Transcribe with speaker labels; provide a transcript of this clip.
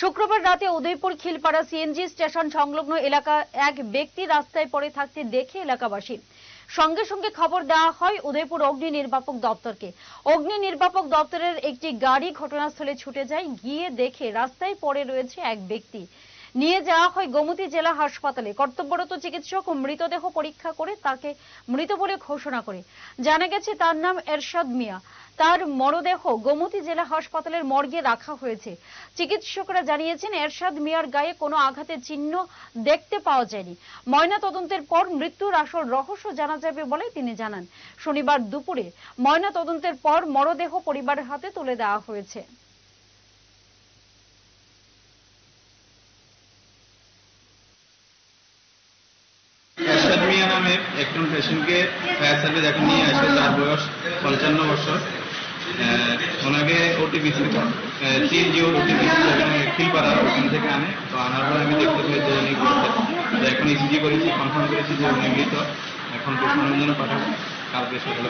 Speaker 1: শুক্রবার রাতে Udaipur Khilpara CNG station সংলগ্ন এলাকা এক ব্যক্তি রাস্তায় পড়ে থাকতে দেখে এলাকাবাসী। সঙ্গে সঙ্গে খবর দেওয়া হয় উদয়পুর অগ্নি নির্বাপক দপ্তরকে। অগ্নি নির্বাপক দপ্তরের একটি গাড়ি ঘটনাস্থলে ছুটে যায়, গিয়ে দেখে রাস্তায় পড়ে রয়েছে এক ব্যক্তি। নিয়ে যাওয়া হয় গোমতী জেলা হাসপাতালে। কর্তব্যরত চিকিৎসক মৃতদেহ পরীক্ষা করে তাকে মৃত বলে ঘোষণা করে। জানা গেছে তার নাম এরশাদ মিয়া। তার মরদেহ গোমতী জেলা হাসপাতালের মর্গে রাখা হয়েছে। চিকিৎসকরা জানিয়েছেন, এরশাদ মিয়ার গায়ে কোনো আঘাতের চিহ্ন দেখতে পাওয়া যায়নি। ময়না তদন্তের পর মৃত্যুর আসল রহস্য জানা যাবে বলে তিনি জানান। শনিবার দুপুরে ময়না তদন্তের পর মরদেহ পরিবারের হাতে তুলে দেওয়া হয়েছে।
Speaker 2: একজন পেশেন্টকে ফায়ার সার্ভিস এখন নিয়ে আসে, তার বয়স পঞ্চান্ন বছর। ওনাকে ওটিপি ছিল। তিন জিও ওটিপি খিলপাড়া ওখান থেকে আনে। তো আনার পরে আমি দেখতে পাই যে উনি এখন ইসিজি করেছি কনফার্ম করেছি যে উনি মৃত। এখন প্রশ্নের জন্য পাঠাবো। কালকে সকালে